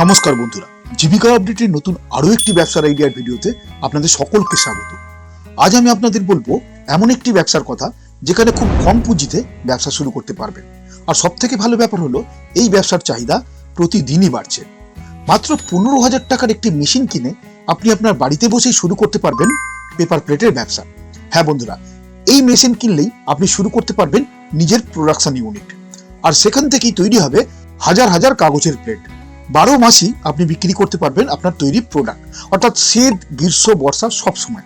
নমস্কার বন্ধুরা। জীবিকা আপডেটের নতুন আরও একটি ব্যবসার আইডিয়ার ভিডিওতে আপনাদের সকলকে স্বাগত। আজ আমি আপনাদের বলব, এমন একটি ব্যবসার কথা যেখানে খুব কম পুঁজিতে ব্যবসা শুরু করতে পারবেন। আর সব থেকে ভালো ব্যাপার হলো, এই ব্যবসার চাহিদা প্রতিদিনই বাড়ছে। মাত্র পনেরো হাজার টাকার একটি মেশিন কিনে আপনি আপনার বাড়িতে বসেই শুরু করতে পারবেন পেপার প্লেটের ব্যবসা। হ্যাঁ বন্ধুরা, এই মেশিন কিনলেই আপনি শুরু করতে পারবেন নিজের প্রোডাকশন ইউনিট আর সেখান থেকেই তৈরি হবে হাজার হাজার কাগজের প্লেট বারো মাসই আপনি বিক্রি করতে পারবেন আপনার তৈরি প্রোডাক্ট অর্থাৎ শীত গ্রীষ্ম, বর্ষা সব সময়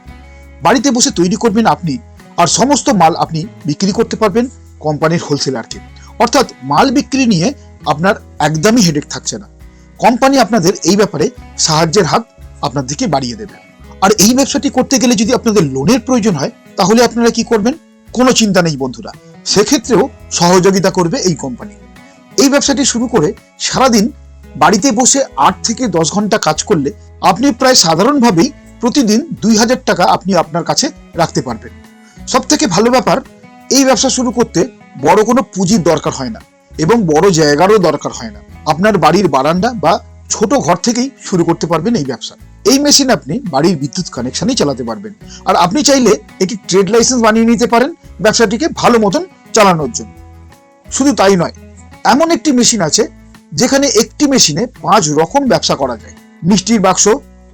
বাড়িতে বসে তৈরি করবেন আপনি আর সমস্ত মাল আপনি বিক্রি করতে পারবেন কোম্পানির হোলসেলারকে অর্থাৎ মাল বিক্রি নিয়ে আপনার একদমই হেডেক থাকছে না। কোম্পানি আপনাদের এই ব্যাপারে সাহায্যের হাত আপনার দিকে বাড়িয়ে দেবে। আর এই ব্যবসাটি করতে গেলে যদি আপনাদের লোনের প্রয়োজন হয়, তাহলে আপনারা কি করবেন? কোনো চিন্তা নেই বন্ধুরা। সেক্ষেত্রেও সহযোগিতা করবে এই কোম্পানি। এই ব্যবসাটি শুরু করে সারাদিন বাড়িতে বসে আট থেকে দশ ঘণ্টা কাজ করলে আপনি প্রায় সাধারণভাবেই প্রতিদিন দুই হাজার টাকা আপনি আপনার কাছে রাখতে পারবেন। সব থেকে ভালো ব্যাপার, এই ব্যবসা শুরু করতে বড় কোনো পুঁজির দরকার হয় না এবং বড় জায়গারও দরকার হয় না। আপনার বাড়ির বারান্দা বা ছোট ঘর থেকেই শুরু করতে পারবেন এই ব্যবসা। এই মেশিন আপনি বাড়ির বিদ্যুৎ কানেকশনই চালাতে পারবেন। আর আপনি চাইলে একটি ট্রেড লাইসেন্স বানিয়ে নিতে পারেন ব্যবসাটিকে ভালো মতন চালানোর জন্য। শুধু তাই নয়, এমন একটি মেশিন আছে যেখানে একটি মেশিনে পাঁচ রকম ব্যবসা করা যায়। মিষ্টির বাক্স,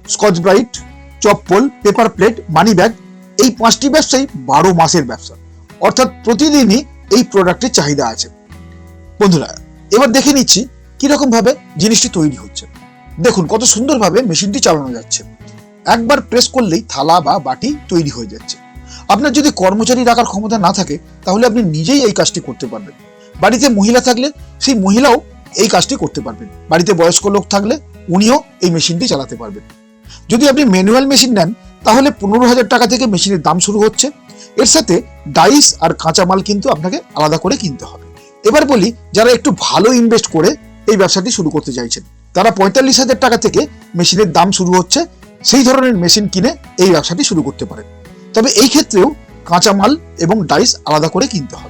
Scotch Brite, chappal, paper plate, money bag, এই পাঁচটি ব্যবসাই বারো মাসের ব্যবসা। অর্থাৎ প্রতিদিনই এই প্রোডাক্টের চাহিদা আছে। বন্ধুরা, এবার দেখে নিচ্ছি কীরকম ভাবে জিনিসটি তৈরি হচ্ছে। দেখুন কত সুন্দরভাবে মেশিনটি চালানো যাচ্ছে। একবার প্রেস করলেই থালা বা বাটি তৈরি হয়ে যাচ্ছে। আপনার যদি কর্মচারী রাখার ক্ষমতা না থাকে, তাহলে আপনি নিজেই এই কাজটি করতে পারবেন। বাড়িতে মহিলা থাকলে সেই মহিলাও এই কাজটি করতে পারবেন। বাড়িতে বয়স্ক লোক থাকলে উনিও এই মেশিনটি চালাতে পারবেন। যদি আপনি ম্যানুয়াল মেশিন নেন, তাহলে পনেরো হাজার টাকা থেকে মেশিনের দাম শুরু হচ্ছে। এর সাথে ডাইস আর কাঁচামাল কিন্তু আপনাকে আলাদা করে কিনতে হবে। এবার বলি, যারা একটু ভালো ইনভেস্ট করে এই ব্যবসাটি শুরু করতে চাইছেন, তারা পঁয়তাল্লিশ হাজার টাকা থেকে মেশিনের দাম শুরু হচ্ছে, সেই ধরনের মেশিন কিনে এই ব্যবসাটি শুরু করতে পারেন। তবে এই ক্ষেত্রেও কাঁচামাল এবং ডাইস আলাদা করে কিনতে হবে।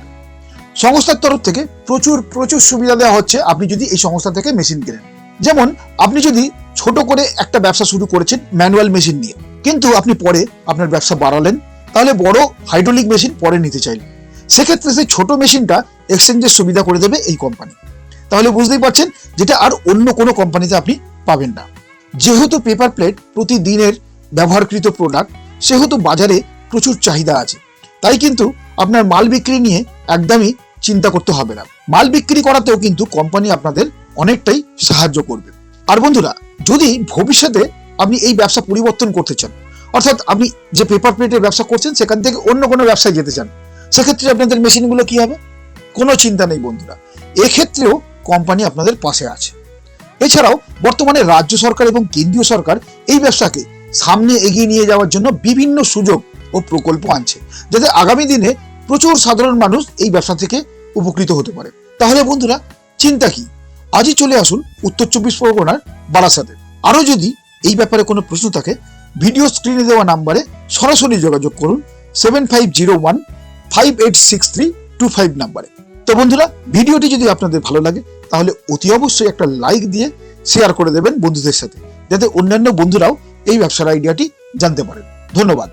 সংস্থার তরফ থেকে প্রচুর প্রচুর সুবিধা দেওয়া হচ্ছে আপনি যদি এই সংস্থা থেকে মেশিন কেনেন। যেমন, আপনি যদি ছোট করে একটা ব্যবসা শুরু করেছেন ম্যানুয়াল মেশিন নিয়ে, কিন্তু আপনি পরে আপনার ব্যবসা বাড়ালেন, তাহলে বড় হাইড্রোলিক মেশিন পরে নিতে চাইলেন। সেক্ষেত্রে সেই ছোট মেশিনটা এক্সচেঞ্জের সুবিধা করে দেবে এই কোম্পানি তাহলে বুঝতেই পারছেন, যেটা আর অন্য কোনো কোম্পানিতে আপনি পাবেন না। যেহেতু পেপার প্লেট প্রতিদিনের ব্যবহারকৃত প্রোডাক্ট সেহেতু বাজারে প্রচুর চাহিদা আছে। তাই কিন্তু আপনার মাল বিক্রি নিয়ে একদমই চিন্তা করতে হবে না। মাল বিক্রি করাতেও কিন্তু কোম্পানি আপনাদের অনেকটাই সাহায্য করবে। আর বন্ধুরা, যদি ভবিষ্যতে আপনি এই ব্যবসা পরিবর্তন করতে চান, অর্থাৎ আপনি যে পেপার প্লেটের ব্যবসা করছেন, সেখান থেকে অন্য কোনো ব্যবসায় যেতে চান, সেক্ষেত্রে আপনাদের মেশিনগুলো কি হবে? কোনো চিন্তা নেই বন্ধুরা। এক্ষেত্রেও কোম্পানি আপনাদের পাশে আছে। এছাড়াও বর্তমানে রাজ্য সরকার এবং কেন্দ্রীয় সরকার এই ব্যবসাকে সামনে এগিয়ে নিয়ে যাওয়ার জন্য বিভিন্ন সুযোগ ও প্রকল্প আনছে, যাতে আগামী দিনে প্রচুর সাধারণ মানুষ এই ব্যবসা থেকে উপকৃত হতে পারে। তাহলে বন্ধুরা, চিন্তা কি? আজই চলে আসুন উত্তর চব্বিশ পরগনার বারাসাতে। আরও যদি এই ব্যাপারে কোনো প্রশ্ন থাকে, ভিডিও স্ক্রিনে দেওয়া নাম্বারে সরাসরি যোগাযোগ করুন seven five zero one five eight six three two five নাম্বারে। তো বন্ধুরা, ভিডিওটি যদি আপনাদের ভালো লাগে, তাহলে অতি অবশ্যই একটা লাইক দিয়ে শেয়ার করে দেবেন বন্ধুদের সাথে, যাতে অন্যান্য বন্ধুরাও এই ব্যবসার আইডিয়াটি জানতে পারেন ধন্যবাদ।